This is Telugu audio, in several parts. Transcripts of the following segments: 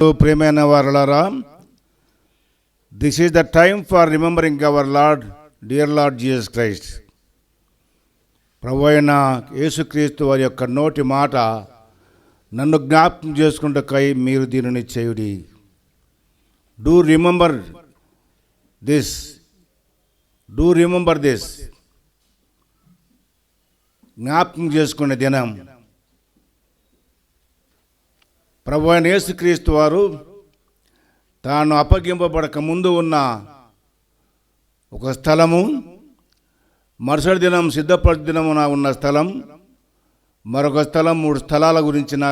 ప్రియమైన వారలారా this is the time for remembering our Lord dear Lord Jesus Christ ప్రభు అయిన యేసుక్రీస్తు వారి యొక్క నోటి మాట నన్ను జ్ఞాపకం చేసుకుంటకై మీరు దీనిని చేయుడి. Do remember this do remember this జ్ఞాపకం చేసుకునే దినం. ప్రభు అయిన యేసుక్రీస్తు వారు తాను అప్పగింపబడక ముందు ఉన్న ఒక స్థలము మరుసటి దినం సిద్ధపడి దినమున ఉన్న స్థలం మరొక స్థలం మూడు స్థలాల గురించిన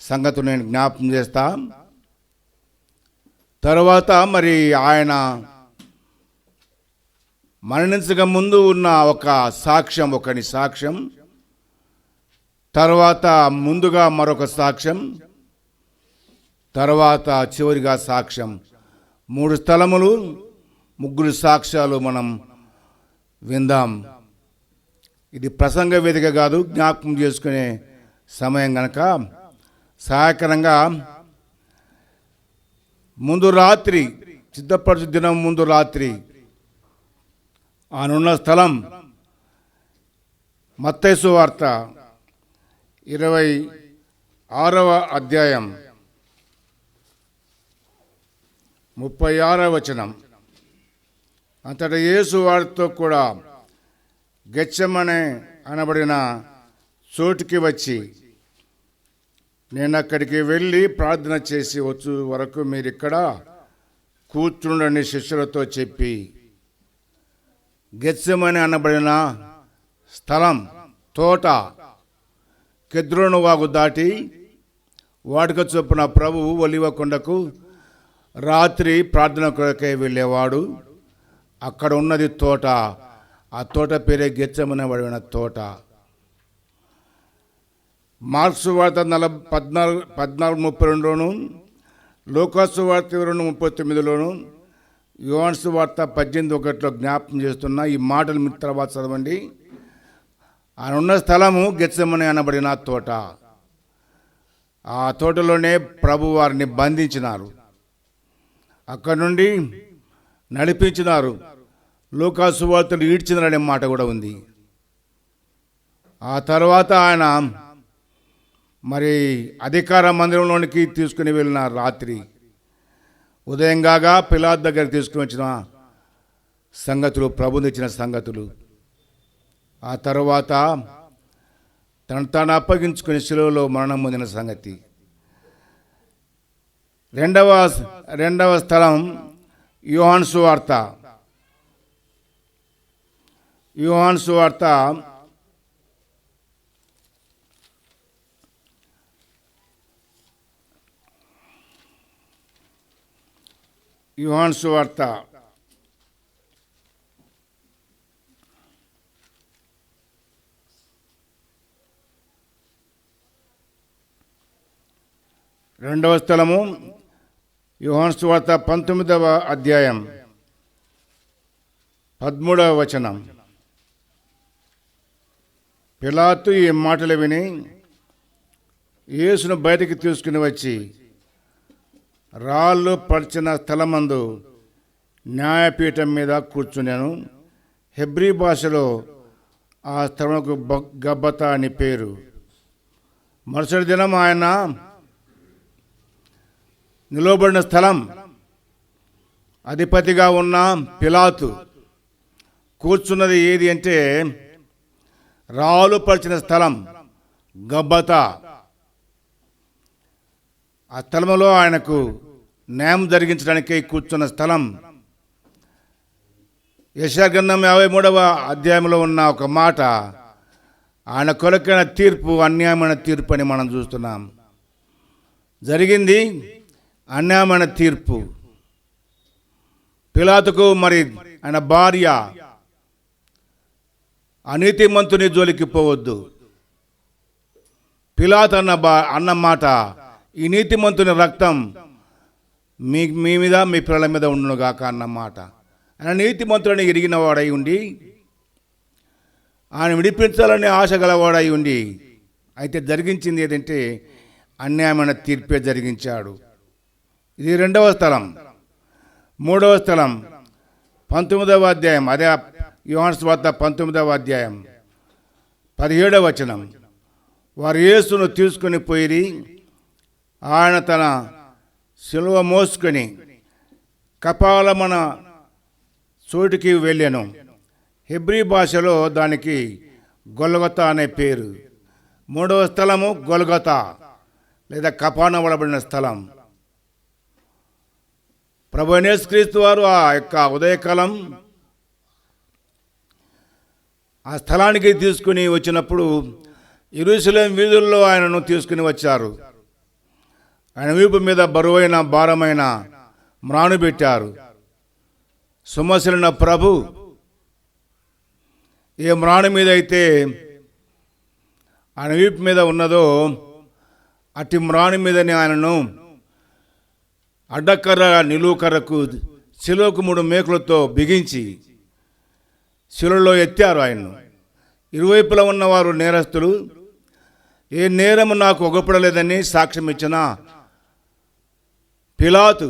సంగతి నేను జ్ఞాపం చేస్తా. తర్వాత మరి ఆయన మరణించక ముందు ఉన్న ఒక సాక్ష్యం ఒకని సాక్ష్యం తర్వాత ముందుగా మరొక సాక్ష్యం తర్వాత చివరిగా సాక్ష్యం. మూడు స్థలములు ముగ్గురు సాక్ష్యాలు మనం విందాం. ఇది ప్రసంగ వేదిక కాదు జ్ఞాపకం చేసుకునే సమయం కనుక సహాయకరంగా ముందు రాత్రి సిద్ధపరచు దినం ముందు రాత్రి ఆనున్న స్థలం మత్తైసు వార్త ఇరవై ఆరవ అధ్యాయం. ముప్పై ఆరవ వచనం. అంతటా యేసు వారితో కూడా గచ్చమనే అనబడిన చోటుకి వచ్చి నేను అక్కడికి వెళ్ళి ప్రార్థన చేసి వచ్చు వరకు మీరు ఇక్కడ కూర్చుండని శిష్యులతో చెప్పి గెచ్చమని అనబడిన స్థలం తోట కెద్రోను వాగు దాటి వాడుక చొప్పున ప్రభువు ఒలివకొండకు కొండకు రాత్రి ప్రార్థన కొరకై వెళ్ళేవాడు. అక్కడ ఉన్నది తోట. ఆ తోట పేరే గెచ్చమనబడిన తోట. మార్క్స్ వార్త నల పద్నాలుగు పద్నాలుగు ముప్పై రెండులోను లోకాసు వార్త రెండు ముప్పై తొమ్మిదిలోను యువాన్స్ వార్త పద్దెనిమిది ఒకటిలో జ్ఞాపకం చేస్తున్న ఈ మాటలు మీరు తర్వాత చదవండి. ఆయన ఉన్న స్థలము గెచ్చమని అనబడిన తోట. ఆ తోటలోనే ప్రభు వారిని బంధించినారు. అక్కడి నుండి నడిపించినారు. లోకాసు వార్తలు ఈడ్చినారనే మాట కూడా ఉంది. ఆ తర్వాత ఆయన మరి అధికార మందిరంలోనికి తీసుకుని వెళ్ళిన రాత్రి ఉదయం కాగా పిలాద్ దగ్గర తీసుకుని వచ్చిన సంగతులు ప్రభుని ఇచ్చిన సంగతులు. ఆ తర్వాత తను తాను అప్పగించుకుని శిలువలో మరణం పొందిన సంగతి. రెండవ రెండవ స్థలం యుహాన్ సువార్త. యుహాన్ సువార్త. యుహాన్ సువార్త. రెండవ స్థలము యుహాన్ వార్త పంతొమ్మిదవ అధ్యాయం. పదమూడవ వచనం. పిలాతు ఈ మాటలు విని యేసును బయటికి తీసుకుని వచ్చి రాళ్ళు పరిచిన స్థలమందు న్యాయపీఠం మీద కూర్చున్నాను. హెబ్రీ భాషలో ఆ స్థలంకు గబ్బత అని పేరు. మరుసటి దినం ఆయన నిలవబడిన స్థలం. అధిపతిగా ఉన్న పిలాతు. కూర్చున్నది ఏది అంటే రాళ్ళు స్థలం గబ్బత. ఆ స్థలంలో ఆయనకు న్యాయం జరిగించడానికి కూర్చున్న స్థలం. యశాగ్రంథం యాభై మూడవ అధ్యాయంలో ఉన్న ఒక మాట ఆయన కొరకైన తీర్పు అన్యాయమైన తీర్పు అని మనం చూస్తున్నాం. జరిగింది అన్యాయమైన తీర్పు. పిలాతుకు మరి ఆయన భార్య అనీతిమంతుని జోలికి పోవద్దు. పిలాత్ అన్న బా అన్న మాట ఈ నీతిమంతుని రక్తం మీ మీ మీద మీ పిల్లల మీద ఉండునుగాక అన్న మాట. ఆయన నీతిమంతులని ఎరిగిన వాడై ఉండి ఆయన విడిపించాలనే ఆశ గలవాడై ఉండి అయితే జరిగించింది ఏదంటే అన్యాయమైన తీర్పే జరిగించాడు. ఇది రెండవ స్థలం. మూడవ స్థలం. పంతొమ్మిదవ అధ్యాయం. అదే యోహాన్స్ వార్త పంతొమ్మిదవ అధ్యాయం. పదిహేడవ వచనం. వారు యేసును తీసుకుని పోయి ఆయన తన సిలువ మోసుకొని కపాలమన చోటికి వెళ్ళాను. హెబ్రీ భాషలో దానికి గొలగత అనే పేరు. మూడవ స్థలము గొలగత లేదా కపాన వలబడిన స్థలం. ప్రభు క్రీస్తు వారు ఆ యొక్క ఉదయకాలం ఆ స్థలానికి తీసుకుని వచ్చినప్పుడు ఇరుసలేం వీధుల్లో ఆయనను తీసుకుని వచ్చారు. ఆయన వీపు మీద బరువైన భారమైన మ్రాను పెట్టారు. సుమసిలిన ప్రభు ఏ మ్రాణి మీద అయితే ఆయన వీపు మీద ఉన్నదో అట్టి మ్రాణి మీదనే ఆయనను అడ్డకర్ర నిలువుకర్రకు శిలోకు మూడు మేకులతో బిగించి శిలలో ఎత్తారు ఆయన్ను. ఇరువైపులా ఉన్నవారు నేరస్తులు ఏ నేరము నాకు ఒగపడలేదని సాక్ష్యం ఇచ్చిన పిలాతు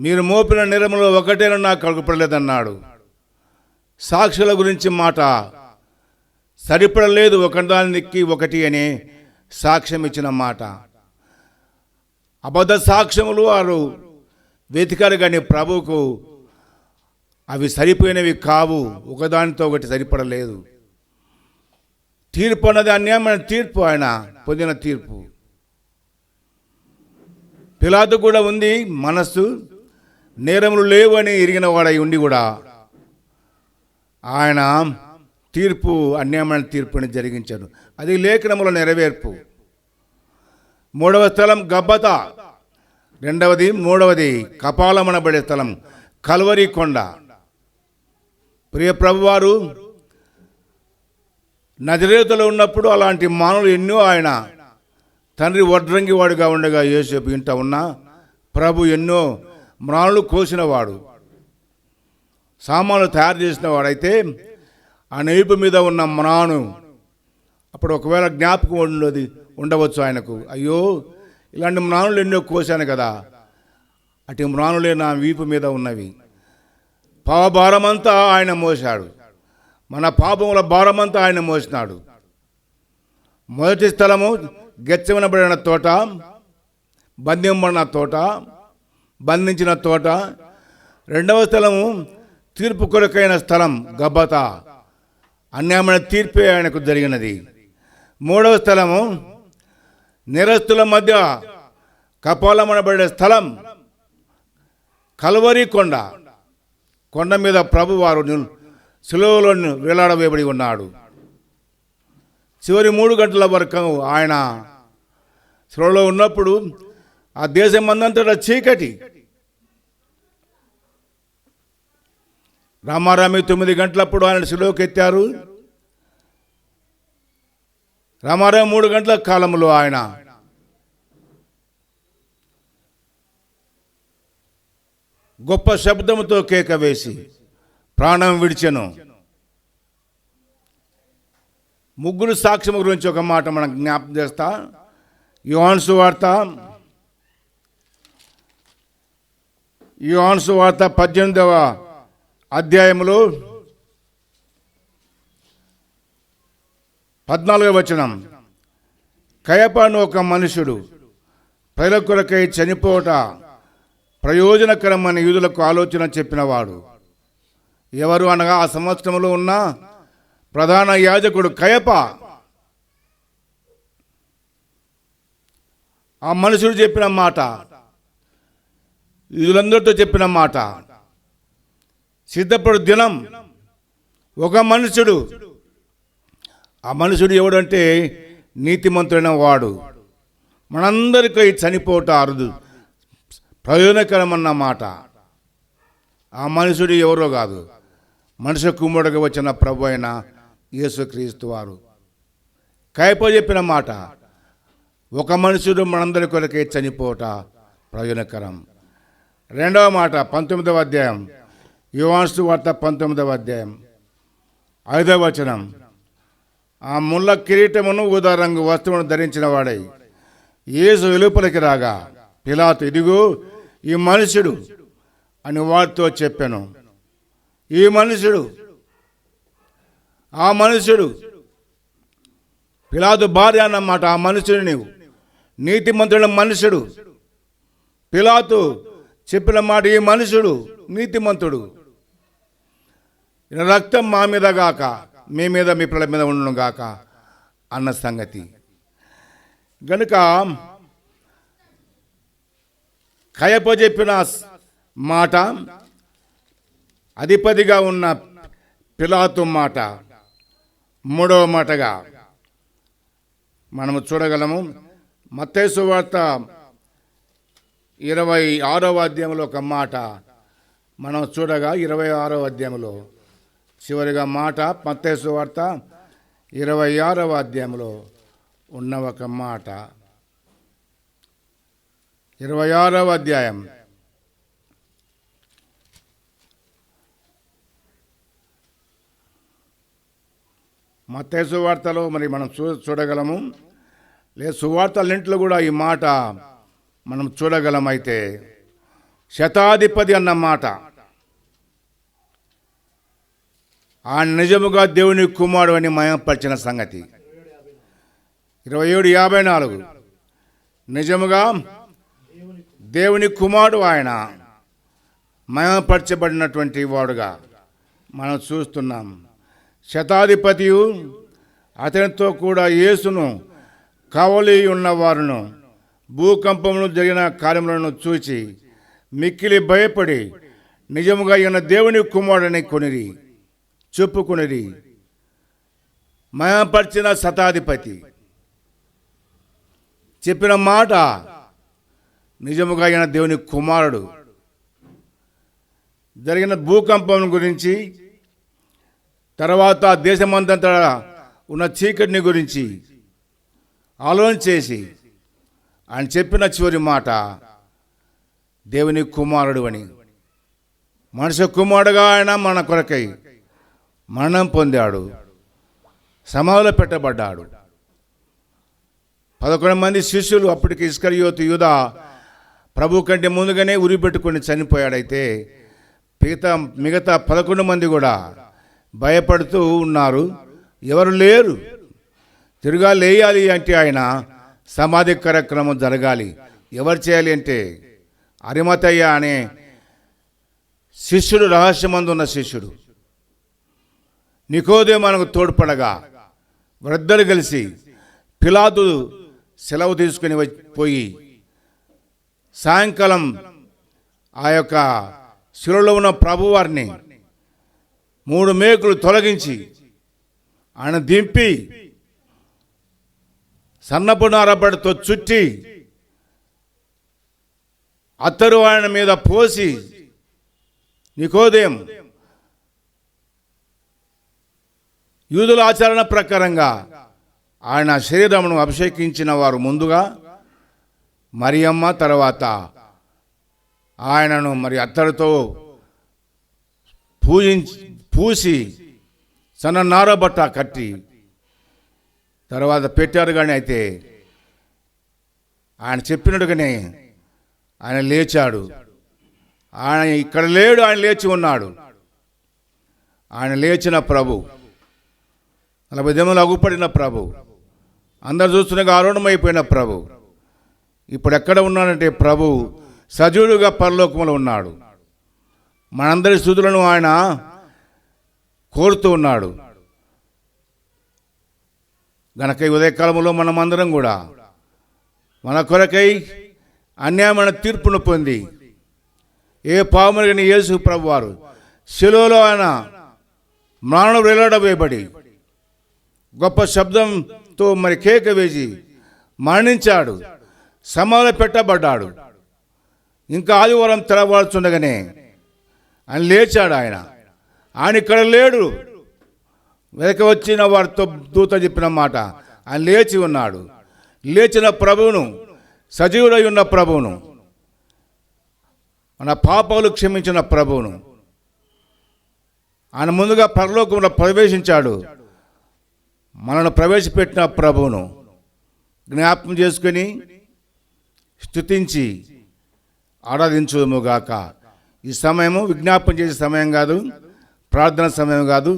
మీరు మోపిన నేరములో ఒకటేనా నాకు ఒగపడలేదన్నాడు. సాక్షుల గురించి మాట సరిపడలేదు ఒకదానికి ఒకటి అని సాక్ష్యం ఇచ్చిన మాట. అబద్ధ సాక్ష్యములు వారు వెతికారు కానీ ప్రభువుకు అవి సరిపోయినవి కావు. ఒకదానితో ఒకటి సరిపడలేదు. తీర్పు అన్నది అన్యాయమైన తీర్పు ఆయన పొందిన తీర్పు. పిలాతు కూడా ఉంది మనస్సు నేరములు లేవు అని ఇరిగిన వాడై ఉండి కూడా ఆయన తీర్పు అన్యాయమైన తీర్పుని జరిగించాడు. అది లేఖనముల నెరవేర్పు. మూడవ స్థలం గబ్బత. రెండవది మూడవది కపాలమనబడే స్థలం కల్వరి కొండ. ప్రియ ప్రభువారు నజరేతులో ఉన్నప్పుడు అలాంటి మానవులు ఎన్నో ఆయన. తండ్రి వడ్రంగి వాడుగా ఉండగా యేసేపు ఇంట ఉన్నా ప్రభు ఎన్నో మ్రాణులు కోసినవాడు. సామాన్లు తయారు చేసిన వాడైతే ఆ నైపు మీద ఉన్న మ్రాను అప్పుడు ఒకవేళ జ్ఞాపకం ఉండదు ఉండవచ్చు ఆయనకు. అయ్యో ఇలాంటి మ్రాణులు ఎన్నో కోశాను కదా. అటు మ్రాణులే నా వీపు మీద ఉన్నవి. పావభారమంతా ఆయన మోశాడు. మన పాపముల భారమంతా ఆయన మోసినాడు. మొదటి స్థలము గెచ్చవనబడిన తోట బంధింపడిన తోట బంధించిన తోట. రెండవ స్థలము తీర్పు కొరకైన స్థలం గబ్బత. అన్యాయమైన తీర్పే ఆయనకు జరిగినది. మూడవ స్థలము నిరస్తుల మధ్య కపాలమనబడే స్థలం కల్వరి కొండ కొండ మీద ప్రభువారు సులువలో వేలాడవేయబడి ఉన్నాడు. చివరి మూడు గంటల వరకు ఆయన సులువలో ఉన్నప్పుడు ఆ దేశం అందంతటా చీకటి. రామారామి తొమ్మిది గంటలప్పుడు ఆయన సులువుకి ఎత్తారు. రామారావు మూడు గంటల కాలంలో ఆయన గొప్ప శబ్దముతో కేక వేసి ప్రాణం విడిచెను. ముగ్గురు సాక్ష్యం గురించి ఒక మాట మనం జ్ఞాపకం చేస్తా. యువాన్సు వార్త యువాన్సు వార్త పద్దెనిమిదవ అధ్యాయములో పద్నాలుగవ వచనం. కయపాను ఒక మనుషుడు ప్రజల కొరకై ప్రయోజనకరం ప్రయోజనకరమైన యూదులకు ఆలోచన చెప్పినవాడు. ఎవరు అనగా ఆ సంవత్సరంలో ఉన్న ప్రధాన యాజకుడు కయప. ఆ మనుషుడు చెప్పిన మాట యూదులందరితో చెప్పిన మాట సిద్ధపడు దినం ఒక మనుషుడు ఆ మనుషుడు ఎవడంటే నీతిమంతుడైన వాడు. మనందరికీ చనిపోట అరుదు ప్రయోజనకరమన్న మాట ఆ మనుషుడు ఎవరో కాదు. మనిషి కుమ్మడికి వచ్చిన ప్రభు అయిన యేసుక్రీస్తు వారు. కైపో చెప్పిన మాట ఒక మనుషుడు మనందరి కొరకే చనిపోట ప్రయోజనకరం. రెండవ మాట పంతొమ్మిదవ అధ్యాయం యువాన్సు వార్త పంతొమ్మిదవ అధ్యాయం ఐదవ వచనం. ఆ ముళ్ళ కిరీటమును ఊదా రంగు వస్తువును ధరించిన వాడై యేసు వెలుపలికి రాగా పిలాతు ఇదిగో ఈ మనుషుడు అని వారితో చెప్పాను. ఈ మనుషుడు ఆ మనుషుడు పిలాతు భార్య అన్నమాట ఆ మనుషుడు నీవు. నీతిమంతుడు మనుషుడు. పిలాతు చెప్పిన మాట ఈ మనుషుడు నీతిమంతుడు ఈయన రక్తం మా మీద గాక మీ మీద మీ పిల్లల మీద ఉండను గాక అన్న సంగతి. గనుక కయప చెప్పిన మాట అధిపతిగా ఉన్న పిలాతు మాట. మూడవ మాటగా మనము చూడగలము. మత్తేసు వార్త ఇరవై ఆరవ అధ్యాయంలో ఒక మాట మనం చూడగా ఇరవై ఆరవ అధ్యాయంలో చివరిగా మాట మత్తేసు వార్త ఇరవై ఆరవ అధ్యాయంలో ఉన్న ఒక మాట. ఇరవై ఆరవ అధ్యాయం. మత్తయి వార్తలో మరి మనం చూ చూడగలము. లేదు సువార్తలన్నింటిలో కూడా ఈ మాట మనం చూడగలం అయితే శతాధిపతి అన్న మాట. ఆ నిజముగా దేవుని కుమారుడు అని మయపరిచిన సంగతి. ఇరవై ఏడు యాభై నాలుగు. నిజముగా దేవుని కుమారుడు ఆయన మయపరచబడినటువంటి వాడుగా మనం చూస్తున్నాం. శతాధిపతియు అతనితో కూడా యేసును కవలి ఉన్నవారును భూకంపమును జరిగిన కార్యములను చూచి మిక్కిలి భయపడి నిజముగా ఈయన దేవుని కుమారుడని కొనిరి చెప్పుకునిరి. మయపరిచిన శతాధిపతి చెప్పిన మాట నిజముగా ఆయన దేవుని కుమారుడు. జరిగిన భూకంపం గురించి తర్వాత దేశమంతంతా ఉన్న చీకటిని గురించి ఆలోచన చేసి ఆయన చెప్పిన చివరి మాట దేవుని కుమారుడు అని. మనిషి కుమారుడుగా ఆయన మన కొరకై మరణం పొందాడు సమాధిలో పెట్టబడ్డాడు. పదకొండు మంది శిష్యులు అప్పటికి ఇస్కరియోతు యుధ ప్రభు కంటే ముందుగానే ఉరి పెట్టుకుని చనిపోయాడైతే మిగతా మిగతా పదకొండు మంది కూడా భయపడుతూ ఉన్నారు. ఎవరు లేరు. తిరుగా లేయాలి అంటే ఆయన సమాధి కార్యక్రమం జరగాలి. ఎవరు చేయాలి అంటే అరిమతయ్య అనే శిష్యుడు రహస్యమందు ఉన్న శిష్యుడు. నికోదే మనకు తోడ్పడగా వృద్ధులు కలిసి పిలాదు సెలవు తీసుకుని వచ్చి- పోయి సాయంకాలం ఆ యొక్క శిలలో ఉన్న ప్రభువారిని మూడు మేకులు తొలగించి ఆయన దింపి సన్నపు నారబడితో చుట్టి అత్తరు ఆయన మీద పోసి నికోదయం యూదుల ఆచరణ ప్రకారంగా ఆయన శరీరమును అభిషేకించిన వారు ముందుగా మరియమ్మ తర్వాత ఆయనను మరి అత్తడితో పూజించి పూసి సన్న నారబట్ట కట్టి తర్వాత పెట్టారు కానీ అయితే ఆయన చెప్పినట్టుగానే ఆయన లేచాడు. ఆయన ఇక్కడ లేడు ఆయన లేచి ఉన్నాడు. ఆయన లేచిన ప్రభు నలభై దినములు అగుపడిన ప్రభు అందరు చూస్తుండగా ఆరుణమైపోయిన ప్రభు. ఇప్పుడు ఎక్కడ ఉన్నాడంటే ప్రభు సజీవుడుగా పరలోకంలో ఉన్నాడు. మనందరి స్థుతులను ఆయన కోరుతూ ఉన్నాడు. గనక ఉదయకాలంలో ఉదయకాలంలో మనమందరం కూడా మన కొరకై అన్యాయమైన తీర్పును పొంది ఏ పాముని యేసు ప్రభు వారు శిలువలో ఆయన మరణం వేలాడవేయబడి గొప్ప శబ్దంతో మరి కేక వేసి మరణించాడు. సమాలో పెట్టబడ్డాడు. ఇంకా ఆదివారం తెరవాల్చుండగానే ఆయన లేచాడు ఆయన. ఆయన ఇక్కడ లేడు. వెనక వచ్చిన వారితో దూత చెప్పిన మాట. ఆయన లేచి ఉన్నాడు. లేచిన ప్రభువును సజీవుడై ఉన్న ప్రభువును మన పాపాలు క్షమించిన ప్రభువును. ఆయన ముందుగా పరలోకంలో ప్రవేశించాడు. మనను ప్రవేశపెట్టిన ప్రభువును జ్ఞాపకం చేసుకొని స్థుతించి ఆరాధించుదముగాక. ఈ సమయము విజ్ఞాపన చేసే సమయం కాదు ప్రార్థన సమయం కాదు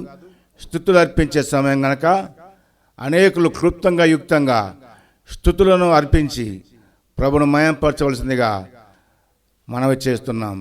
స్థుతులు అర్పించే సమయం గనక అనేకులు క్లుప్తంగా యుక్తంగా స్థుతులను అర్పించి ప్రభును మయంపరచవలసిందిగా మనవి చేస్తున్నాం.